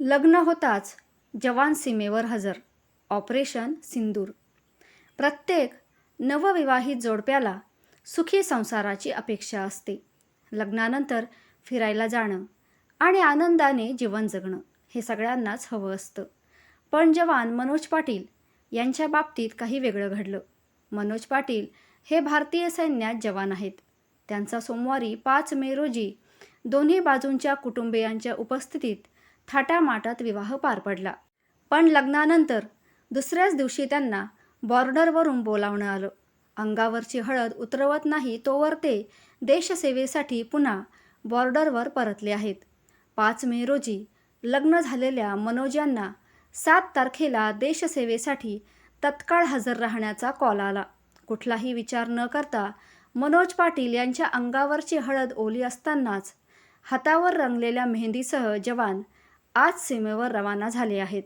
लग्न होताच जवान सीमेवर हजर. ऑपरेशन सिंदूर. प्रत्येक नवविवाहित जोडप्याला सुखी संसाराची अपेक्षा असते. लग्नानंतर फिरायला जाणं आणि आनंदाने जीवन जगणं हे सगळ्यांनाच हवं असतं. पण जवान मनोज पाटील यांच्या बाबतीत काही वेगळं घडलं. मनोज पाटील हे भारतीय सैन्यात जवान आहेत. त्यांचा सोमवारी पाच मे रोजी दोन्ही बाजूंच्या कुटुंबियांच्या उपस्थितीत थाटामाटात विवाह पार पडला. पण लग्नानंतर दुसऱ्याच दिवशी त्यांना बॉर्डरवरून बोलावणं आलं. अंगावरची हळद उतरवत नाही तोवर ते देशसेवेसाठी पुन्हा बॉर्डरवर परतले आहेत. पाच मे रोजी लग्न झालेल्या मनोज यांना सात तारखेला देशसेवेसाठी तत्काळ हजर राहण्याचा कॉल आला. कुठलाही विचार न करता मनोज पाटील यांच्या अंगावरची हळद ओली असतानाच हातावर रंगलेल्या मेहंदीसह जवान आज सीमेवर रवाना झाले आहेत.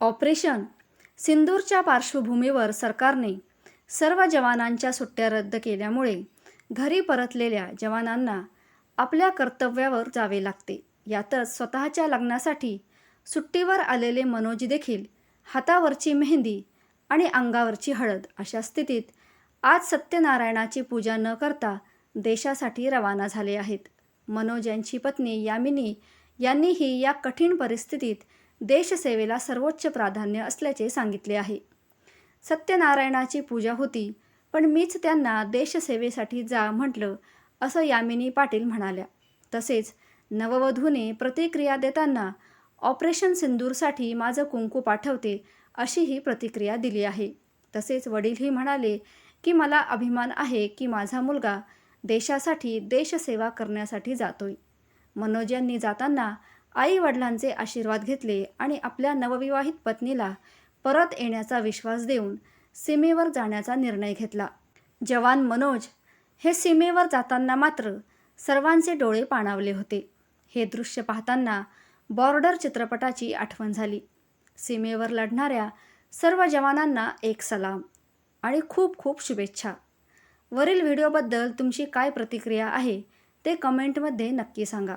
ऑपरेशन सिंदूरच्या पार्श्वभूमीवर सरकारने सर्व जवानांच्या सुट्ट्या रद्द केल्यामुळे घरी परतलेल्या जवानांना आपल्या कर्तव्यावर जावे लागते. यातच स्वतःच्या लग्नासाठी सुट्टीवर आलेले मनोज देखील हातावरची मेहंदी आणि अंगावरची हळद अशा स्थितीत आज सत्यनारायणाची पूजा न करता देशासाठी रवाना झाले आहेत. मनोज यांची पत्नी यामिनी यांनीही या कठीण परिस्थितीत देशसेवेला सर्वोच्च प्राधान्य असल्याचे सांगितले आहे. सत्यनारायणाची पूजा होती पण मीच त्यांना देशसेवेसाठी जा म्हटलं असं यामिनी पाटील म्हणाल्या. तसेच नववधूने प्रतिक्रिया देताना ऑपरेशन सिंदूरसाठी माझं कुंकू पाठवते अशीही प्रतिक्रिया दिली आहे. तसेच वडीलही म्हणाले की मला अभिमान आहे की माझा मुलगा देशासाठी देशसेवा करण्यासाठी जातोय. मनोज यांनी जाताना आई वडिलांचे आशीर्वाद घेतले आणि आपल्या नवविवाहित पत्नीला परत येण्याचा विश्वास देऊन सीमेवर जाण्याचा निर्णय घेतला. जवान मनोज हे सीमेवर जाताना मात्र सर्वांचे डोळे पाणावले होते. हे दृश्य पाहताना बॉर्डर चित्रपटाची आठवण झाली. सीमेवर लढणाऱ्या सर्व जवानांना एक सलाम आणि खूप खूप शुभेच्छा. वरील व्हिडिओबद्दल तुमची काय प्रतिक्रिया आहे ते कमेंटमध्ये नक्की सांगा.